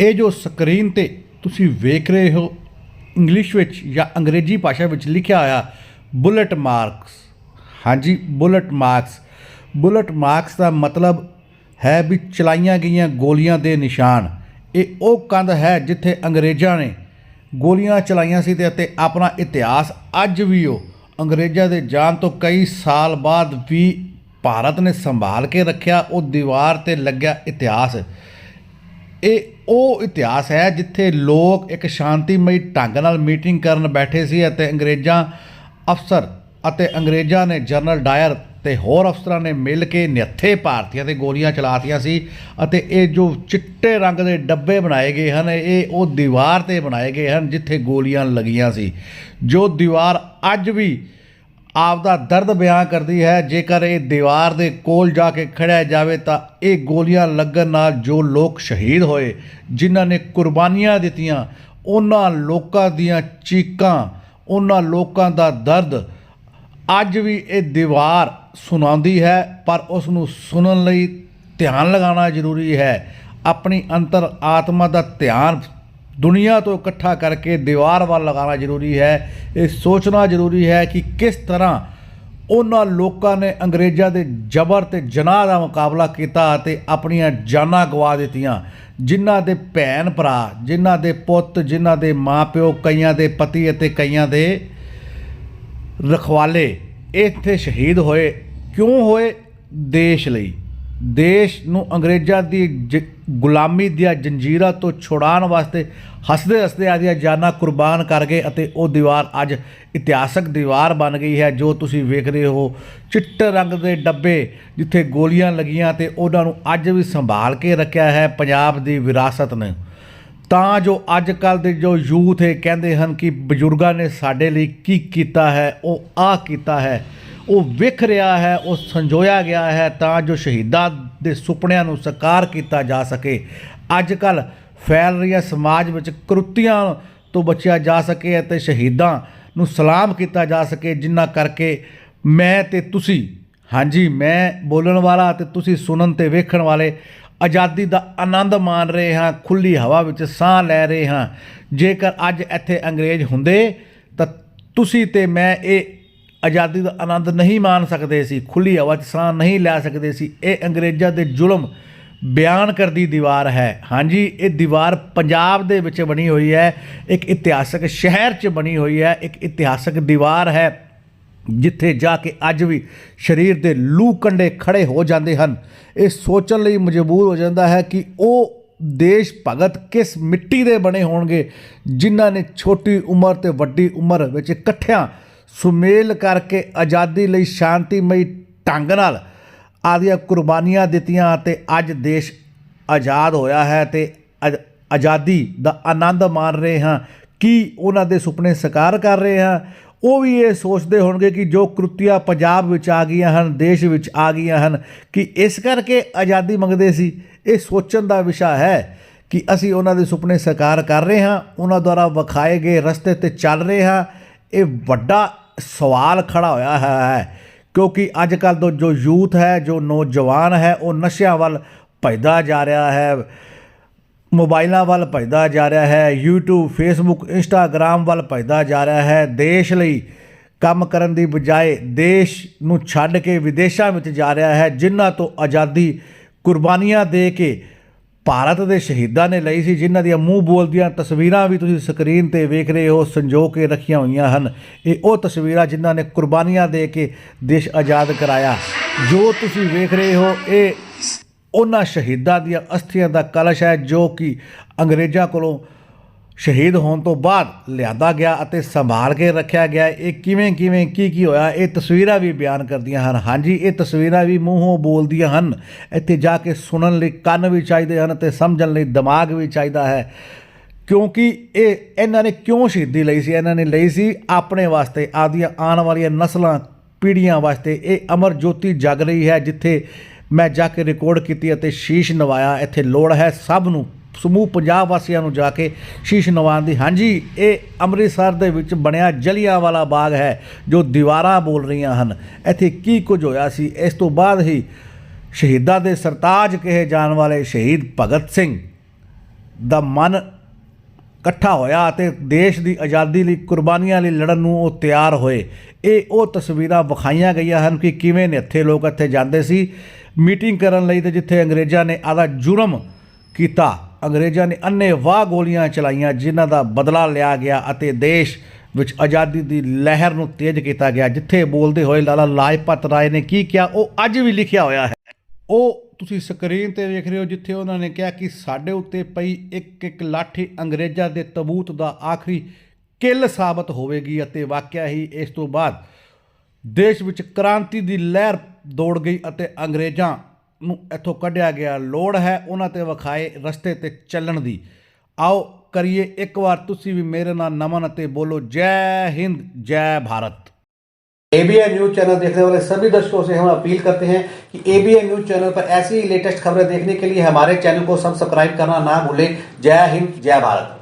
ਇਹ ਜੋ ਸਕਰੀਨ ਤੇ ਤੁਸੀਂ ਵੇਖ ਰਹੇ ਹੋ ਇੰਗਲਿਸ਼ ਵਿੱਚ ਜਾਂ ਅੰਗਰੇਜ਼ੀ ਭਾਸ਼ਾ ਵਿੱਚ ਲਿਖਿਆ ਹੋਇਆ ਬੁਲਟ ਮਾਰਕਸ। ਹਾਂਜੀ, ਬੁਲਟ ਮਾਰਕਸ। ਬੁਲਟ ਮਾਰਕਸ ਦਾ ਮਤਲਬ ਹੈ ਵੀ ਚਲਾਈਆਂ ਗਈਆਂ ਗੋਲੀਆਂ ਦੇ ਨਿਸ਼ਾਨ। ਇਹ ਉਹ ਕੰਧ ਹੈ ਜਿੱਥੇ ਅੰਗਰੇਜ਼ਾਂ ਨੇ ਗੋਲੀਆਂ ਚਲਾਈਆਂ ਸੀ ਤੇ ਅਤੇ ਆਪਣਾ ਇਤਿਹਾਸ ਅੱਜ ਵੀ ਉਹ ਅੰਗਰੇਜ਼ਾਂ ਦੇ ਜਾਣ ਤੋਂ ਕਈ ਸਾਲ ਬਾਅਦ ਵੀ ਭਾਰਤ ਨੇ ਸੰਭਾਲ ਕੇ ਰੱਖਿਆ, ਉਹ ਦੀਵਾਰ ਤੇ ਲੱਗਿਆ ਇਤਿਹਾਸ। ਇਹ ਉਹ ਇਤਿਹਾਸ ਹੈ ਜਿੱਥੇ ਲੋਕ ਇੱਕ ਸ਼ਾਂਤੀਮਈ ਢੰਗ ਨਾਲ ਮੀਟਿੰਗ ਕਰਨ ਬੈਠੇ ਸੀ ਅਤੇ ਅੰਗਰੇਜ਼ਾਂ ਅਫਸਰ ਅਤੇ ਅੰਗਰੇਜ਼ਾਂ ਨੇ ਜਨਰਲ ਡਾਇਰ ਤੇ ਹੋਰ ਅਫਸਰਾਂ ਨੇ ਮਿਲ ਕੇ ਨਿਹੱਥੇ ਭਾਰਤੀਆਂ ਤੇ ਗੋਲੀਆਂ ਚਲਾਤੀਆਂ ਸੀ ਅਤੇ ਇਹ ਜੋ ਚਿੱਟੇ ਰੰਗ ਦੇ ਡੱਬੇ ਬਣਾਏ ਗਏ ਹਨ, ਇਹ ਉਹ ਦੀਵਾਰ ਤੇ ਬਣਾਏ ਗਏ ਹਨ ਜਿੱਥੇ ਗੋਲੀਆਂ ਲੱਗੀਆਂ ਸੀ। ਜੋ ਦੀਵਾਰ ਅੱਜ ਵੀ ਆਪਦਾ ਦਰਦ ਬਿਆਨ ਕਰਦੀ ਹੈ। ਜੇਕਰ ਇਹ ਦੀਵਾਰ ਦੇ ਕੋਲ ਜਾ ਕੇ ਖੜਿਆ ਜਾਵੇ ਤਾਂ ਇਹ ਗੋਲੀਆਂ ਲੱਗਣ ਨਾਲ ਜੋ ਲੋਕ ਸ਼ਹੀਦ ਹੋਏ, ਜਿਨ੍ਹਾਂ ਨੇ ਕੁਰਬਾਨੀਆਂ ਦਿੱਤੀਆਂ, ਉਹਨਾਂ ਲੋਕਾਂ ਦੀਆਂ ਚੀਕਾਂ, ਉਹਨਾਂ ਲੋਕਾਂ ਦਾ ਦਰਦ, ਅੱਜ ਵੀ ਇਹ ਦੀਵਾਰ ਸੁਣਾਉਂਦੀ ਹੈ, ਪਰ ਉਸ ਨੂੰ ਸੁਣਨ ਲਈ ਧਿਆਨ ਲਗਾਉਣਾ ਜ਼ਰੂਰੀ ਹੈ। ਆਪਣੀ ਅੰਤਰ ਆਤਮਾ ਦਾ ਧਿਆਨ ਦੁਨੀਆ ਤੋਂ ਇਕੱਠਾ ਕਰਕੇ ਦੀਵਾਰ ਵੱਲ ਲਗਾਉਣਾ ਜ਼ਰੂਰੀ ਹੈ। ਇਹ ਸੋਚਣਾ ਜ਼ਰੂਰੀ ਹੈ ਕਿ ਕਿਸ ਤਰ੍ਹਾਂ ਉਹਨਾਂ ਲੋਕਾਂ ਨੇ ਅੰਗਰੇਜ਼ਾਂ ਦੇ ਜ਼ਬਰ ਤੇ ਜਨਾਹ ਦਾ ਮੁਕਾਬਲਾ ਕੀਤਾ ਅਤੇ ਆਪਣੀਆਂ ਜਾਨਾਂ ਗਵਾ ਦਿੱਤੀਆਂ। ਜਿਨ੍ਹਾਂ ਦੇ ਭੈਣ ਭਰਾ, ਜਿਨ੍ਹਾਂ ਦੇ ਪੁੱਤ, ਜਿਨ੍ਹਾਂ ਦੇ ਮਾਪਿਓ, ਕਈਆਂ ਦੇ ਪਤੀ ਅਤੇ ਕਈਆਂ ਦੇ ਰਖਵਾਲੇ ਇੱਥੇ ਸ਼ਹੀਦ ਹੋਏ। ਕਿਉਂ ਹੋਏ? ਦੇਸ਼ ਲਈ। ਦੇਸ਼ ਨੂੰ ਅੰਗਰੇਜ਼ਾਂ ਦੀ ਜ- ਗੁਲਾਮੀ ਦੀਆਂ ਜੰਜੀਰਾਂ ਤੋਂ ਛੁਡਾਉਣ ਵਾਸਤੇ ਹੱਸਦੇ ਹੱਸਦੇ ਆਦੀਆਂ ਜਾਨਾਂ ਕੁਰਬਾਨ ਕਰ ਗਏ ਅਤੇ ਉਹ ਦੀਵਾਰ ਅੱਜ ਇਤਿਹਾਸਕ ਦੀਵਾਰ ਬਣ ਗਈ ਹੈ, ਜੋ ਤੁਸੀਂ ਵੇਖ ਰਹੇ ਹੋ। ਚਿੱਟੇ ਰੰਗ ਦੇ ਡੱਬੇ ਜਿੱਥੇ ਗੋਲੀਆਂ ਲੱਗੀਆਂ ਤੇ ਉਹਨਾਂ ਨੂੰ ਅੱਜ ਵੀ ਸੰਭਾਲ ਕੇ ਰੱਖਿਆ ਹੈ ਪੰਜਾਬ ਦੀ ਵਿਰਾਸਤ ਨੇ। ਤਾਂ ਜੋ ਅੱਜ ਕੱਲ ਦੇ ਜੋ ਯੂਥ ਹੈ ਕਹਿੰਦੇ ਹਨ ਕਿ ਬਜ਼ੁਰਗਾਂ ਨੇ ਸਾਡੇ ਲਈ ਕੀ ਕੀਤਾ ਹੈ, ਉਹ ਆ ਕੀਤਾ ਹੈ। ਉਹ ਵਿਖ ਰਿਹਾ ਹੈ, ਉਹ ਸੰਜੋਇਆ ਗਿਆ ਹੈ ਤਾਂ ਜੋ ਸ਼ਹੀਦਾਂ ਦੇ ਸੁਪਨਿਆਂ ਨੂੰ ਸਾਕਾਰ ਕੀਤਾ ਜਾ ਸਕੇ। ਅੱਜ ਕੱਲ ਫੈਲ ਰਹੀਆਂ ਸਮਾਜ ਵਿੱਚ ਕਰੁੱਤੀਆਂ ਤੋਂ ਬਚਿਆ ਜਾ ਸਕੇ ਅਤੇ ਸ਼ਹੀਦਾਂ ਨੂੰ ਸਲਾਮ ਕੀਤਾ ਜਾ ਸਕੇ ਜਿੰਨਾ ਕਰਕੇ ਮੈਂ ਤੇ ਤੁਸੀਂ, ਹਾਂਜੀ, ਮੈਂ ਬੋਲਣ ਵਾਲਾ ਤੇ ਤੁਸੀਂ ਸੁਣਨ ਤੇ ਵੇਖਣ ਵਾਲੇ ਆਜ਼ਾਦੀ ਦਾ ਆਨੰਦ ਮਾਣ ਰਹੇ ਹਾਂ ਖੁੱਲੀ ਹਵਾ ਵਿੱਚ ਸਾਹ ਲੈ ਰਹੇ ਹਾਂ। ਜੇਕਰ ਅੱਜ ਇੱਥੇ ਅੰਗਰੇਜ਼ ਹੁੰਦੇ ਤਾਂ ਤੁਸੀਂ ਤੇ ਮੈਂ ਇਹ ਆਜ਼ਾਦੀ ਦਾ ਆਨੰਦ ਨਹੀਂ ਮਾਣ ਸਕਦੇ ਸੀ, ਖੁੱਲੀ ਹਵਾ 'ਚ ਸਾਹ ਨਹੀਂ ਲੈ ਸਕਦੇ ਸੀ। ਇਹ ਅੰਗਰੇਜ਼ਾਂ ਦੇ ਜ਼ੁਲਮ ਬਿਆਨ ਕਰਦੀ ਦੀਵਾਰ ਹੈ। ਹਾਂਜੀ, ਇਹ ਦੀਵਾਰ ਪੰਜਾਬ ਦੇ ਵਿੱਚ ਬਣੀ ਹੋਈ ਹੈ। ਇੱਕ ਇਤਿਹਾਸਕ ਸ਼ਹਿਰ 'ਚ ਬਣੀ ਹੋਈ ਹੈ। ਇੱਕ ਇਤਿਹਾਸਕ ਦੀਵਾਰ ਹੈ, ਜਿੱਥੇ ਜਾ ਕੇ ਅੱਜ ਵੀ ਸਰੀਰ ਦੇ ਲੂ ਕੰਡੇ ਖੜੇ ਹੋ ਜਾਂਦੇ ਹਨ। ਇਹ ਸੋਚਣ ਲਈ ਮਜਬੂਰ ਹੋ ਜਾਂਦਾ ਹੈ ਕਿ ਉਹ ਦੇਸ਼ ਭਗਤ ਕਿਸ ਮਿੱਟੀ ਦੇ ਬਣੇ ਹੋਣਗੇ, ਜਿਨ੍ਹਾਂ ਨੇ ਛੋਟੀ ਉਮਰ ਤੇ ਵੱਡੀ ਉਮਰ ਵਿੱਚ ਇਕੱਠਿਆਂ ਸੁਮੇਲ ਕਰਕੇ ਆਜ਼ਾਦੀ ਲਈ ਸ਼ਾਂਤੀਮਈ ਢੰਗ ਨਾਲ ਆਦੀਆਂ ਕੁਰਬਾਨੀਆਂ ਦਿੱਤੀਆਂ ਅਤੇ ਅੱਜ ਦੇਸ਼ ਆਜ਼ਾਦ ਹੋਇਆ ਹੈ ਤੇ ਅਜ- ਆਜ਼ਾਦੀ ਦਾ ਆਨੰਦ ਮਾਣ ਰਹੇ ਹਾਂ। ਕੀ ਉਹਨਾਂ ਦੇ ਸੁਪਨੇ ਸਾਕਾਰ ਕਰ ਰਹੇ ਹਾਂ? ਉਹ ਵੀ ਇਹ ਸੋਚਦੇ ਹੋਣਗੇ ਕਿ ਜੋ ਕ੍ਰਿਤੀਆਂ ਪੰਜਾਬ ਵਿੱਚ ਆ ਗਈਆਂ ਹਨ, ਦੇਸ਼ ਵਿੱਚ ਆ ਗਈਆਂ ਹਨ, ਕਿ ਇਸ ਕਰਕੇ ਆਜ਼ਾਦੀ ਮੰਗਦੇ ਸੀ। ਇਹ ਸੋਚਣ ਦਾ ਵਿਸ਼ਾ ਹੈ ਕਿ ਅਸੀਂ ਉਹਨਾਂ ਦੇ ਸੁਪਨੇ ਸਾਕਾਰ ਕਰ ਰਹੇ ਹਾਂ, ਉਹਨਾਂ ਦੁਆਰਾ ਵਿਖਾਏ ਗਏ ਰਸਤੇ ਤੇ ਚੱਲ ਰਹੇ ਹਾਂ। ਇਹ ਵੱਡਾ ਸਵਾਲ ਖੜਾ ਹੋਇਆ ਹੈ ਕਿਉਂਕਿ ਅੱਜ ਕੱਲ੍ਹ ਤੋਂ ਜੋ ਯੂਥ ਹੈ, ਜੋ ਨੌਜਵਾਨ ਹੈ, ਉਹ ਨਸ਼ਿਆਂ ਵੱਲ ਭਜਦਾ ਜਾ ਰਿਹਾ ਹੈ, ਮੋਬਾਈਲਾਂ ਵੱਲ ਭਜਦਾ ਜਾ ਰਿਹਾ ਹੈ, YouTube, Facebook, Instagram ਵੱਲ ਭਜਦਾ ਜਾ ਰਿਹਾ ਹੈ। ਦੇਸ਼ ਲਈ ਕੰਮ ਕਰਨ ਦੀ ਬਜਾਏ ਦੇਸ਼ ਨੂੰ ਛੱਡ ਕੇ ਵਿਦੇਸ਼ਾਂ ਵਿੱਚ ਜਾ ਰਿਹਾ ਹੈ, ਜਿਨ੍ਹਾਂ ਤੋਂ ਆਜ਼ਾਦੀ ਕੁਰਬਾਨੀਆਂ ਦੇ ਕੇ ਭਾਰਤ ਦੇ ਸ਼ਹੀਦਾਂ ਨੇ ਲਈ ਸੀ, ਜਿਨ੍ਹਾਂ ਦੀਆਂ ਮੂੰਹ ਬੋਲਦੀਆਂ ਤਸਵੀਰਾਂ ਵੀ ਤੁਸੀਂ ਸਕਰੀਨ ਤੇ ਵੇਖ ਰਹੇ ਹੋ, ਸੰਜੋ ਕੇ ਰੱਖੀਆਂ ਹੋਈਆਂ ਹਨ। ਇਹ ਉਹ ਤਸਵੀਰਾਂ ਜਿਨ੍ਹਾਂ ਨੇ ਕੁਰਬਾਨੀਆਂ ਦੇ ਕੇ ਦੇਸ਼ ਆਜ਼ਾਦ ਕਰਾਇਆ। ਜੋ ਤੁਸੀਂ ਵੇਖ ਰਹੇ ਹੋ, ਇਹ ਉਹਨਾਂ ਸ਼ਹੀਦਾਂ ਦੀਆਂ ਅਸਥੀਆਂ ਦਾ ਕਲਸ਼ ਹੈ, ਜੋ ਕਿ ਅੰਗਰੇਜ਼ਾਂ ਕੋਲੋਂ ਸ਼ਹੀਦ ਹੋਣ ਤੋਂ ਬਾਅਦ ਲਿਆਂਦਾ ਗਿਆ ਅਤੇ ਸੰਭਾਲ ਕੇ ਰੱਖਿਆ ਗਿਆ। ਇਹ ਕਿਵੇਂ ਕਿਵੇਂ, ਕੀ ਕੀ ਹੋਇਆ? ਇਹ ਤਸਵੀਰਾਂ ਵੀ ਬਿਆਨ ਕਰਦੀਆਂ ਹਨ। ਹਾਂਜੀ, ਇਹ ਤਸਵੀਰਾਂ ਵੀ ਮੂੰਹੋਂ ਬੋਲਦੀਆਂ ਹਨ। ਇੱਥੇ ਜਾ ਕੇ ਸੁਣਨ ਲਈ ਕੰਨ ਵੀ ਚਾਹੀਦੇ ਹਨ ਤੇ ਸਮਝਣ ਲਈ ਦਿਮਾਗ ਵੀ ਚਾਹੀਦਾ ਹੈ। ਕਿਉਂਕਿ ਇਹ, ਇਹਨਾਂ ਨੇ ਕਿਉਂ ਸ਼ਹੀਦੀ ਲਈ ਸੀ? ਇਹਨਾਂ ਨੇ ਲਈ ਸੀ ਆਪਣੇ ਵਾਸਤੇ, ਆਪਦੀਆਂ ਆਉਣ ਵਾਲੀਆਂ ਨਸਲਾਂ, ਪੀੜ੍ਹੀਆਂ ਵਾਸਤੇ। ਇਹ ਅਮਰ ਜੋਤੀ ਜਗ ਰਹੀ ਹੈ ਜਿੱਥੇ ਮੈਂ ਜਾ ਕੇ ਰਿਕਾਰਡ ਕੀਤੀ ਅਤੇ ਸ਼ੀਸ਼ ਨਵਾਇਆ। ਇੱਥੇ ਲੋੜ ਹੈ ਸਭ ਨੂੰ ਸਮੂਹ ਪੰਜਾਬ ਵਾਸੀਆਂ ਨੂੰ ਜਾ ਕੇ ਸ਼ੀਸ਼ ਨਵਾਉਣ ਦੀ ਹਾਂਜੀ, ਇਹ ਅੰਮ੍ਰਿਤਸਰ ਦੇ ਵਿੱਚ ਬਣਿਆ ਜਲਿਆਂਵਾਲਾ ਬਾਗ ਹੈ, ਜੋ ਦੀਵਾਰਾਂ ਬੋਲ ਰਹੀਆਂ ਹਨ। ਇੱਥੇ ਕੀ ਕੁਝ ਹੋਇਆ ਸੀ? ਇਸ ਤੋਂ ਬਾਅਦ ਹੀ ਸ਼ਹੀਦਾਂ ਦੇ ਸਰਤਾਜ ਕਹੇ ਜਾਣ ਵਾਲੇ ਸ਼ਹੀਦ ਭਗਤ ਸਿੰਘ ਦਾ ਮਨ ਇਕੱਠਾ ਹੋਇਆ ਅਤੇ ਦੇਸ਼ ਦੀ ਆਜ਼ਾਦੀ ਲਈ, ਕੁਰਬਾਨੀਆਂ ਲਈ ਲੜਨ ਨੂੰ ਉਹ ਤਿਆਰ ਹੋਏ। ਇਹ ਉਹ ਤਸਵੀਰਾਂ ਵਿਖਾਈਆਂ ਗਈਆਂ ਹਨ ਕਿ ਕਿਵੇਂ ਨਿਹੱਥੇ ਲੋਕ ਇੱਥੇ ਜਾਂਦੇ ਸੀ। ਮੀਟਿੰਗ ਕਰਨ ਲਈ ਤੇ ਜਿੱਥੇ ਅੰਗਰੇਜ਼ਾਂ ਨੇ ਆਦਾ ਜੁਰਮ ਕੀਤਾ ਅੰਗਰੇਜ਼ਾਂ ਨੇ ਅੰਨੇ ਵਾਹ ਗੋਲੀਆਂ ਚਲਾਈਆਂ, ਜਿਨ੍ਹਾਂ ਦਾ ਬਦਲਾ ਲਿਆ ਗਿਆ ਅਤੇ ਦੇਸ਼ ਵਿੱਚ ਆਜ਼ਾਦੀ ਦੀ ਲਹਿਰ ਨੂੰ ਤੇਜ਼ ਕੀਤਾ ਗਿਆ। ਜਿੱਥੇ ਬੋਲਦੇ ਹੋਏ ਲਾਲਾ ਲਾਜਪਤ ਰਾਏ ਨੇ ਕੀ ਕਿਹਾ, ਉਹ ਅੱਜ ਵੀ ਲਿਖਿਆ ਹੋਇਆ ਹੈ। ਉਹ ਤੁਸੀਂ ਸਕਰੀਨ ਤੇ ਵੇਖ ਰਹੇ ਹੋ, ਜਿੱਥੇ ਉਹਨਾਂ ਨੇ ਕਿਹਾ ਕਿ ਸਾਡੇ ਉੱਤੇ ਪਈ ਇੱਕ ਇੱਕ ਲਾਠੀ ਅੰਗਰੇਜ਼ਾਂ ਦੇ ਤਬੂਤ ਦਾ ਆਖਰੀ ਕਿੱਲ ਸਾਬਤ ਹੋਵੇਗੀ ਅਤੇ ਵਾਕਿਆ ਹੀ ਇਸ ਤੋਂ ਬਾਅਦ ਦੇਸ਼ ਵਿੱਚ ਕ੍ਰਾਂਤੀ ਦੀ ਲਹਿਰ ਦੌੜ ਗਈ ਅਤੇ ਅੰਗਰੇਜ਼ਾਂ ਨੂੰ ਇੱਥੋਂ ਕੱਢਿਆ ਗਿਆ ਲੋੜ ਹੈ ਉਹਨਾਂ ਤੇ ਵਿਖਾਏ ਰਸਤੇ ਤੇ ਚੱਲਣ ਦੀ ਆਓ ਕਰੀਏ ਇੱਕ ਵਾਰ ਤੁਸੀਂ ਵੀ ਮੇਰੇ ਨਾਲ ਨਮਨ ਅਤੇ ਬੋਲੋ ਜੈ ਹਿੰਦ ਜੈ ਭਾਰਤ एबीएन न्यूज चैनल देखने वाले सभी दर्शकों से हम अपील करते हैं कि एबीएन न्यूज चैनल पर ऐसी ही लेटेस्ट खबरें देखने के लिए हमारे चैनल को सब्सक्राइब करना ना भूलें जय हिंद जय भारत